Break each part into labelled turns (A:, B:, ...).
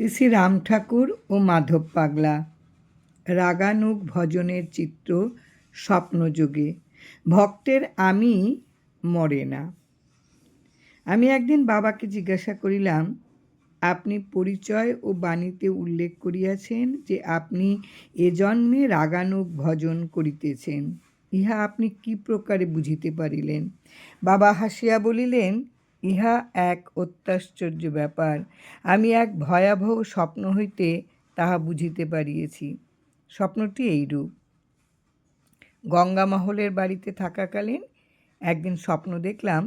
A: শ্রী শ্রী রাম ঠাকুর ও মাধব পাগলা। রাগানুগ ভজনের চিত্র স্বপ্নযোগে। ভক্তের আমি মরে না। আমি একদিন বাবাকে জিজ্ঞাসা করিলাম, আপনি পরিচয় ও বাণীতে উল্লেখ করিয়াছেন যে আপনি এ জন্মে রাগানুগ ভজন করিতেছেন। ইহা আপনি কি প্রকারে বুঝিতে পারিলেন? বাবা হাসিয়া বলিলেন ইহা এক অত্যাশ্চর্য ব্যাপার। আমি এক ভয়াবহ স্বপ্ন হইতে তাহা বুঝিতে পারিয়েছি। স্বপ্নটি এইরূপ। গঙ্গামহলের বাড়িতে থাকাকালীন একদিন স্বপ্ন দেখলাম,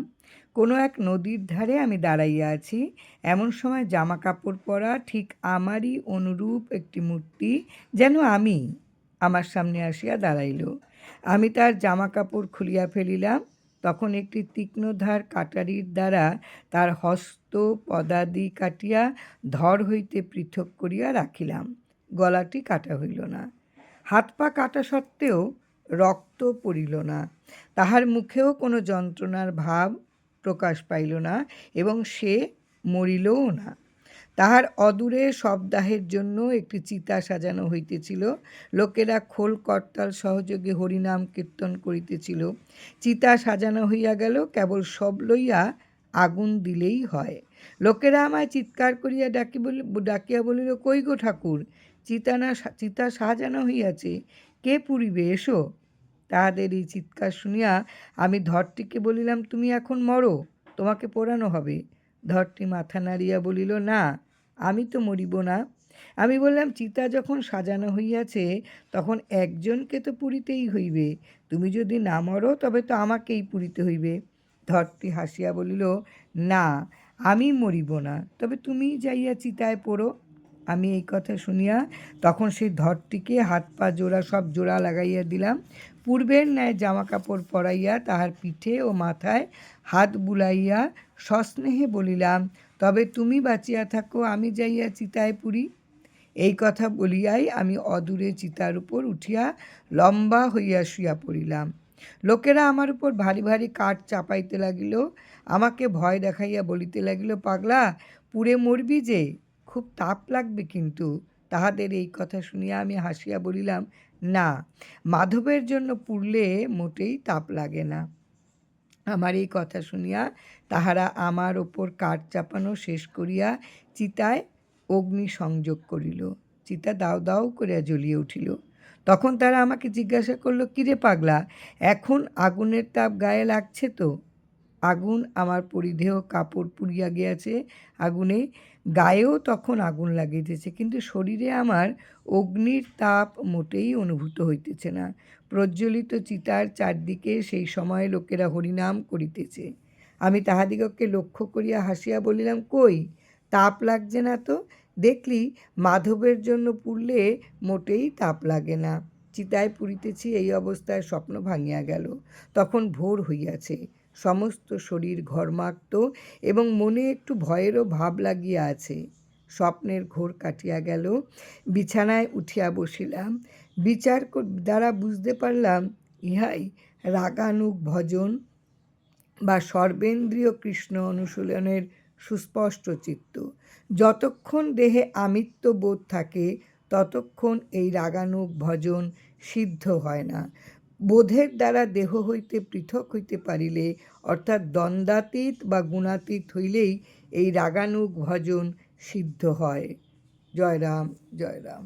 A: কোনো এক নদীর ধারে আমি দাঁড়াইয়া আছি। এমন সময় জামা কাপড় পরা ঠিক আমারই অনুরূপ একটি মূর্তি যেন আমি আমার সামনে আসিয়া দাঁড়াইল। আমি তার জামা কাপড় খুলিয়া ফেলিলাম তখন একটি তীক্ষ্ণধার কাটারির দ্বারা তার হস্ত পদাদি কাটিয়া ধর হইতে পৃথক করিয়া রাখিলাম। গলাটি কাটা হইল না। হাত পা কাটা সত্ত্বেও রক্ত পড়িল না। তাহার মুখেও কোনো যন্ত্রণার ভাব প্রকাশ পাইল না এবং সে মরিলও না। তাহার অদূরে শবদাহের জন্য একটি চিতা সাজানো হইতেছিল। লোকেরা খোল, কর্তাল সহযোগে হরিনাম কীর্তন করিতেছিল। চিতা সাজানো হইয়া গেল, কেবল সব লইয়া আগুন দিলেই হয়। লোকেরা আমায় চিৎকার করিয়া ডাকি ডাকিয়া বলিল, কই গো ঠাকুর, চিতা না চিতা সাজানো হইয়াছে, কে পুরিবে এসো। তাহাদের এই চিৎকার শুনিয়া আমি ধরটিকে বলিলাম, তুমি এখন মরো, তোমাকে পোড়ানো হবে। ধরটি মাথা নাড়িয়া বলিল, না, আমি তো মরিব না। আমি বললাম, চিতা যখন সাজানো হইয়াছে, তখন একজনকে তো পুরিতেই হইবে। তুমি যদি না মরো, তবে তো আমাকেই পুরিতে হইবে। ধরটি হাসিয়া বলিল, না, আমি মরিব না। তবে তুমি যাইয়া চিতায় পড়ো। আমি এই কথা শুনিয়া তখন সেই ধরটিকে হাত পা জোড়া সব জোড়া লাগাইয়া দিলাম। পূর্বের ন্যায় জামা কাপড় পরাইয়া তাহার পিঠে ও মাথায় হাত বুলাইয়া সস্নেহে বলিলাম, তবে তুমি বাঁচিয়া থাকো, আমি যাইয়া চিতায় পুরি। এই কথা বলিয়াই আমি অদূরে চিতার উপর উঠিয়া লম্বা হইয়া শুইয়া পড়িলাম। লোকেরা আমার উপর ভারী ভারী কাঠ চাপাইতে লাগিল, আমাকে ভয় দেখাইয়া বলিতে লাগিল, পাগলা, পুড়ে মরবি যে, খুব তাপ লাগবে কিন্তু। তাহাদের এই কথা শুনিয়া আমি হাসিয়া বলিলাম, না, মাধবের জন্য পুড়লে মোটেই তাপ লাগে না। আমার এই কথা শুনিয়া তাহারা আমার ওপর কাঠ চাপানো শেষ করিয়া চিতায় অগ্নি সংযোগ করিল। চিতা দাও দাও করিয়া জ্বলিয়ে উঠিল। তখন তারা আমাকে জিজ্ঞাসা করল, কিরে পাগলা, এখন আগুনের তাপ গায়ে লাগছে তো? আগুন আমার পরিধেয় কাপড় পুড়িয়া গিয়াছে, আগুনে গায়েও তখন আগুন লাগিতেছে, কিন্তু শরীরে আমার অগ্নির তাপ মোটেই অনুভূত হইতেছে না। প্রজ্বলিত চিতার চারদিকে সেই সময়ে লোকেরা হরিনাম করিতেছে। আমি তাহাদিগকে লক্ষ্য করিয়া হাসিয়া বলিলাম, কই, তাপ লাগছে না তো? দেখলি, মাধবের জন্য পুড়লে মোটেই তাপ লাগে না। চিতায় পুরিতেছি এই অবস্থায় স্বপ্ন ভাঙিয়া গেল। তখন ভোর হইয়াছে। সমস্ত শরীর ঘর্মাক্ত এবং মনে একটু ভয়েরও ভাব লাগিয়া আছে। স্বপ্নের ঘোর কাটিয়া গেল। বিছানায় উঠিয়া বসিলাম। বিচার দ্বারা বুঝতে পারলাম, ইহাই রাগানুগ ভজন বা সর্বেন্দ্রীয় কৃষ্ণ অনুশীলনের সুস্পষ্ট চিত্ত। যতক্ষণ দেহে আমিত্ব বোধ থাকে, ততক্ষণ এই রাগানুগ ভজন সিদ্ধ হয় না। বোধের দ্বারা দেহ হইতে পৃথক হইতে পারিলে, অর্থাৎ দ্বন্দ্বাতীত বা গুণাতীত হইলেই এই রাগানুগ ভজন সিদ্ধ হয়। জয় রাম জয় রাম